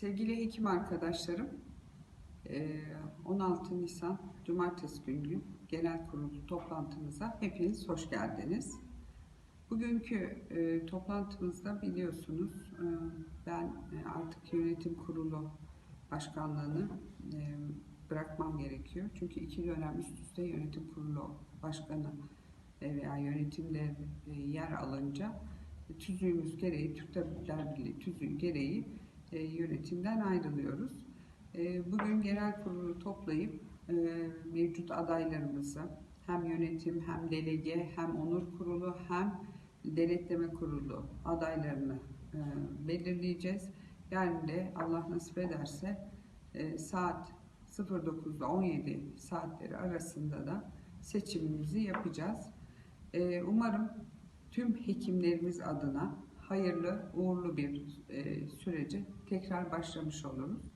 Sevgili hekim arkadaşlarım, eee, 16 Nisan Cumartesi günü genel kurulu toplantımıza hepiniz hoş geldiniz. Bugünkü eee, toplantımızda biliyorsunuz eee, ben artık yönetim kurulu başkanlığını bırakmam gerekiyor. Çünkü iki dönem üst üste yönetim kurulu başkanı e, veya yönetimde e, yer alınca e, tüzüğümüz gereği, Türk Tabipler Birliği tüzüğü gereği e, yönetimden ayrılıyoruz. E, Bugün genel kurulu toplayıp e, mevcut adaylarımızı hem yönetim hem delege hem onur kurulu hem denetleme kurulu adaylarını e, belirleyeceğiz. Yani de Allah nasip ederse e, saat 09'da 17 saatleri arasında da seçimimizi yapacağız. E, Umarım tüm hekimlerimiz adına hayırlı, uğurlu bir e, süreci tekrar başlamış oluruz.